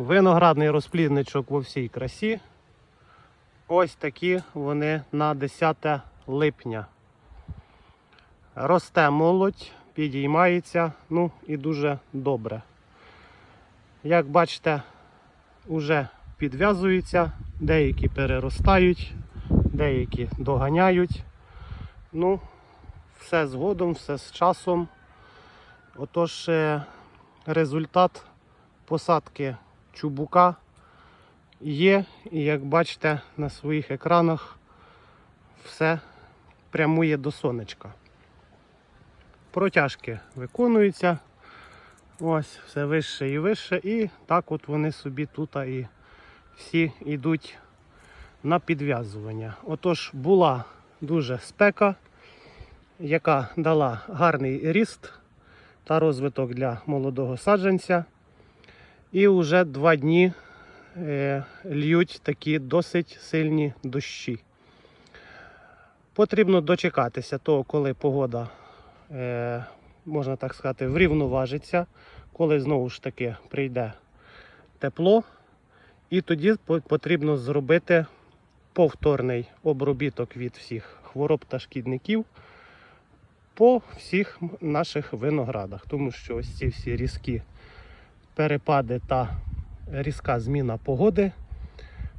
Виноградний розплідничок во всій красі. Ось такі вони на 10 липня. Росте молодь, підіймається, ну і дуже добре. Як бачите, уже підв'язуються, деякі переростають, деякі доганяють. Ну, все згодом, все з часом. Отож, е, результат посадки чубука є, і як бачите на своїх екранах, все прямує до сонечка. Протяжки виконуються. Ось, все вище і вище. І так от вони собі тут і всі йдуть на підв'язування. Отож, була дуже спека, яка дала гарний ріст та розвиток для молодого саджанця. І вже два дні е, льють такі досить сильні дощі. Потрібно дочекатися того, коли погода, е, можна так сказати, врівноважиться, коли знову ж таки прийде тепло. І тоді потрібно зробити повторний обробіток від всіх хвороб та шкідників по всіх наших виноградах. Тому що ось ці всі різкі перепади та різка зміна погоди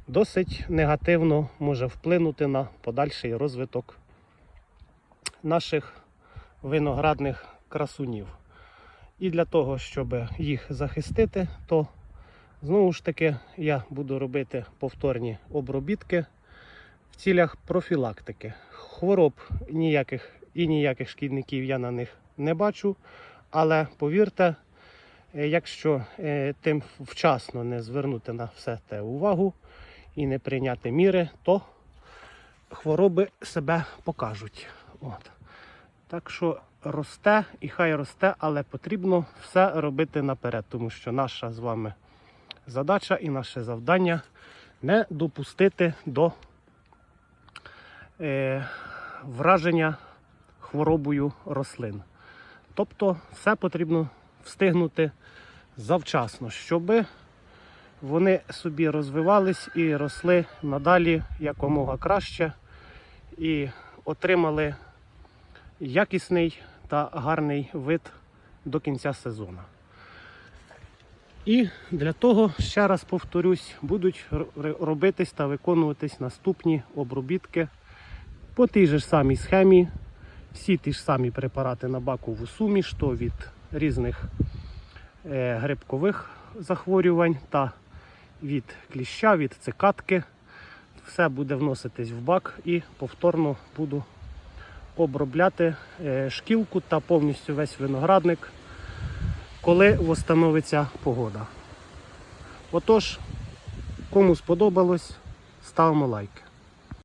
досить негативно може вплинути на подальший розвиток наших виноградних красунів. І для того, щоб їх захистити, то знову ж таки я буду робити повторні обробітки в цілях профілактики. Хвороб ніяких і ніяких шкідників я на них не бачу, але повірте, Якщо е, тим вчасно не звернути на все те увагу і не прийняти міри, то хвороби себе покажуть. От. Так що росте і хай росте, але потрібно все робити наперед, тому що наша з вами задача і наше завдання не допустити до е, враження хворобою рослин. Тобто все потрібно встигнути завчасно, щоб вони собі розвивались і росли надалі якомога краще і отримали якісний та гарний вид до кінця сезону. І для того, ще раз повторюсь, будуть робитись та виконуватись наступні обробітки по тій же самій схемі. Всі ті ж самі препарати на бакову суміш, то від різних е, грибкових захворювань та від кліща, від цикатки. Все буде вноситись в бак і повторно буду обробляти е, шкілку та повністю весь виноградник, коли встановиться погода. Отож, кому сподобалось, ставимо лайки.